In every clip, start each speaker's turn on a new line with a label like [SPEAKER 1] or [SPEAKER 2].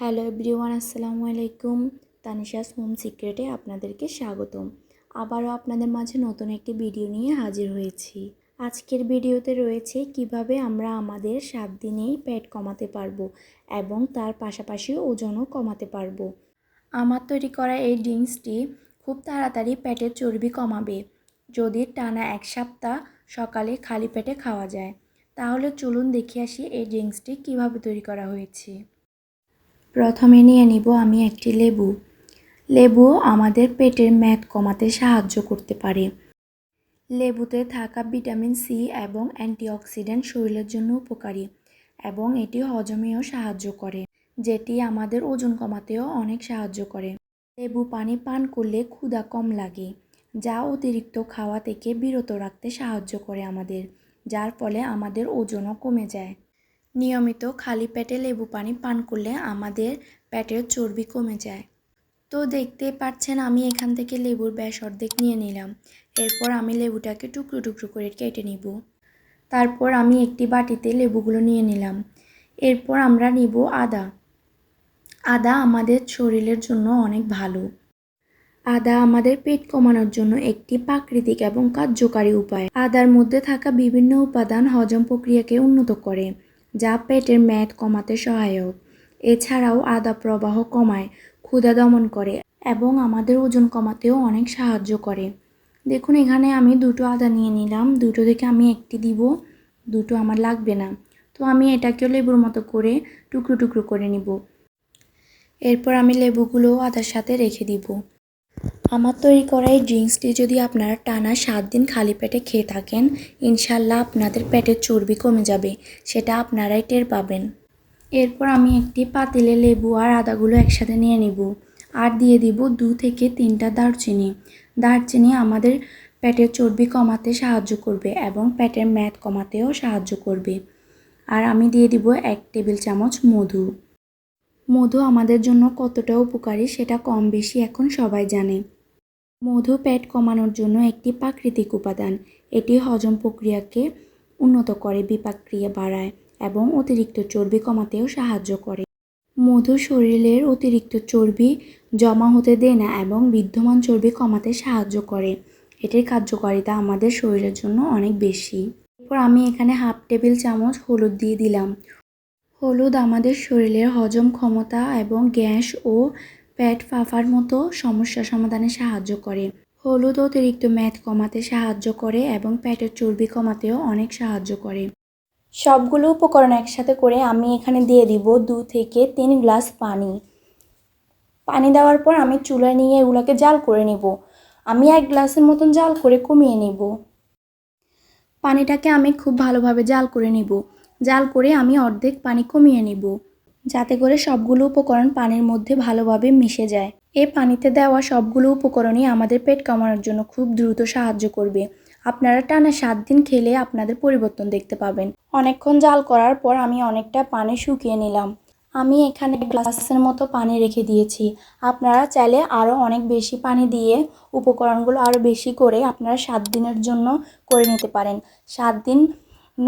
[SPEAKER 1] Hello everyone, আসসালামু আলাইকুম। Tanisha's home সিক্রেটে আপনাদেরকে স্বাগতম। আবারও আপনাদের মাঝে নতুন একটি ভিডিও নিয়ে হাজির হয়েছি। আজকের ভিডিওতে রয়েছে কীভাবে আমরা আমাদের সাত দিনেই পেট কমাতে পারব এবং তার পাশাপাশি ওজনও কমাতে পারব। আমার তৈরি করা এই ড্রিঙ্কসটি খুব তাড়াতাড়ি পেটের চর্বি কমাবে। যদি টানা এক সপ্তাহ সকালে খালি পেটে খাওয়া যায়, তাহলে চলুন দেখে আসি এই ড্রিঙ্কসটি কীভাবে তৈরি করা হয়েছে। প্রথমে নিয়ে নিব আমি একটি লেবু। লেবু আমাদের পেটের ম্যাদ কমাতে সাহায্য করতে পারে। লেবুতে থাকা ভিটামিন সি এবং অ্যান্টিঅক্সিডেন্ট শরীরের জন্য উপকারী এবং এটি হজমেও সাহায্য করে, যেটি আমাদের ওজন কমাতেও অনেক সাহায্য করে। লেবু পানি পান করলে ক্ষুধা কম লাগে, যা অতিরিক্ত খাওয়া থেকে বিরত রাখতে সাহায্য করে আমাদের, যার ফলে আমাদের ওজনও কমে যায়। নিয়মিত খালি পেটে লেবু পানি পান করলে আমাদের পেটের চর্বি কমে যায়। তো দেখতে পাচ্ছেন, আমি এখান থেকে লেবুর ব্যাস অর্ধেক নিয়ে নিলাম। এরপর আমি লেবুটাকে টুকরো টুকরো করে কেটে নিব। তারপর আমি একটি বাটিতে লেবুগুলো নিয়ে নিলাম। এরপর আমরা নিব আদা। আদা আমাদের শরীরের জন্য অনেক ভালো। আদা আমাদের পেট কমানোর জন্য একটি প্রাকৃতিক এবং কার্যকারী উপায়। আদার মধ্যে থাকা বিভিন্ন উপাদান হজম প্রক্রিয়াকে উন্নত করে। যা পেটের ম্যাদ কমাতে সহায়ক। এছাড়াও আদা প্রবাহ কমায়, ক্ষুধা দমন করে এবং আমাদের ওজন কমাতেও অনেক সাহায্য করে। দেখুন, এখানে আমি দুটো আদা নিয়ে নিলাম। দুটো থেকে আমি একটি দিব, দুটো আমার লাগবে না। তো আমি এটাকেও লেবুর মতো করে টুকরো টুকরো করে নিব। এরপর আমি লেবুগুলো আদার সাথে রেখে দিব। আমার তৈরি করা এই ড্রিঙ্কসটি যদি আপনারা টানা সাত দিন খালি পেটে খেয়ে থাকেন, ইনশাল্লাহ আপনাদের পেটের চর্বি কমে যাবে, সেটা আপনারাই টের পাবেন। এরপর আমি একটি পাতিলে লেবু আর আদাগুলো একসাথে নিয়ে নিব আর দিয়ে দিব দু থেকে তিনটা দারচিনি। দারচিনি আমাদের পেটের চর্বি কমাতে সাহায্য করবে এবং পেটের ম্যাদ কমাতেও সাহায্য করবে। আর আমি দিয়ে দিব এক টেবিল চামচ মধু। মধু আমাদের জন্য কতটা উপকারী সেটা কম বেশি এখন সবাই জানে। মধু পেট কমানোর জন্য একটি প্রাকৃতিক উপাদান। এটি হজম প্রক্রিয়াকে উন্নত করে বিপাক্রিয়া বাড়ায় এবং অতিরিক্ত চর্বি কমাতেও সাহায্য করে। মধু শরীরের অতিরিক্ত চর্বি জমা হতে দেয় না এবং বিদ্যমান চর্বি কমাতে সাহায্য করে। এটির কার্যকারিতা আমাদের শরীরের জন্য অনেক বেশি। এরপর আমি এখানে হাফ টেবিল চামচ হলুদ দিয়ে দিলাম। হলুদ আমাদের শরীরের হজম ক্ষমতা এবং গ্যাস ও পেট ফাঁফার মতো সমস্যা সমাধানে সাহায্য করে। হলুদ অতিরিক্ত ম্যাদ কমাতে সাহায্য করে এবং পেটের চর্বি কমাতেও অনেক সাহায্য করে। সবগুলো উপকরণ একসাথে করে আমি এখানে দিয়ে দিব দু থেকে তিন গ্লাস পানি। পানি দেওয়ার পর আমি চুলায় নিয়ে এগুলোকে জাল করে নেব। আমি এক গ্লাসের মতন জাল করে কমিয়ে নিব। পানিটাকে আমি খুব ভালোভাবে জাল করে নিব। জাল করে আমি অর্ধেক পানি কমিয়ে নিব, যাতে করে সবগুলো উপকরণ পানির মধ্যে ভালোভাবে মিশে যায়। এই পানিতে দেওয়া সবগুলো উপকরণই আমাদের পেট কমানোর জন্য খুব দ্রুত সাহায্য করবে। আপনারা টানা সাত দিন খেলে আপনাদের পরিবর্তন দেখতে পাবেন। অনেকক্ষণ জাল করার পর আমি অনেকটা পানি শুকিয়ে নিলাম। আমি এখানে গ্লাসের মতো পানি রেখে দিয়েছি। আপনারা চাইলে আরও অনেক বেশি পানি দিয়ে উপকরণগুলো আরও বেশি করে আপনারা সাত দিনের জন্য করে নিতে পারেন। সাত দিন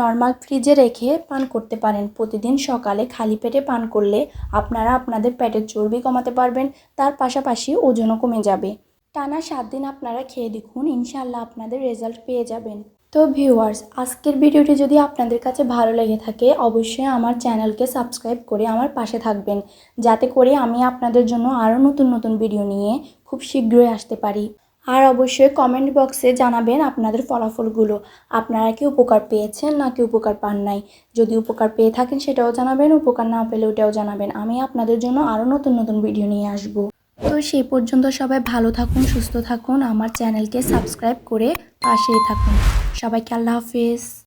[SPEAKER 1] নর্মাল ফ্রিজে রেখে পান করতে পারেন। প্রতিদিন সকালে খালি পেটে পান করলে আপনারা আপনাদের পেটের চর্বি কমাতে পারবেন, তার পাশাপাশি ওজনও কমে যাবে। টানা সাত দিন আপনারা খেয়ে দেখুন ইনশাল্লাহ আপনাদের রেজাল্ট পেয়ে যাবেন। তো ভিউয়ার্স, আজকের ভিডিওটি যদি আপনাদের কাছে ভালো লেগে থাকে, অবশ্যই আমার চ্যানেলকে সাবস্ক্রাইব করে আমার পাশে থাকবেন। যাতে করে আমি আপনাদের জন্য আরও নতুন নতুন ভিডিও নিয়ে খুব শীঘ্রই আসতে পারি। আর অবশ্যই কমেন্ট বক্সে জানাবেন আপনাদের ফলাফলগুলো। আপনারা কি উপকার পেয়েছেন না নাকি উপকার পান নাই? যদি উপকার পেয়ে থাকেন সেটাও জানাবেন, উপকার না পেলে ওটাও জানাবেন। আমি আপনাদের জন্য আরও নতুন নতুন ভিডিও নিয়ে আসব। তো সেই পর্যন্ত সবাই ভালো থাকুন, সুস্থ থাকুন, আমার চ্যানেলকে সাবস্ক্রাইব করে পাশেই থাকুন। সবাইকে আল্লাহ হাফিজ।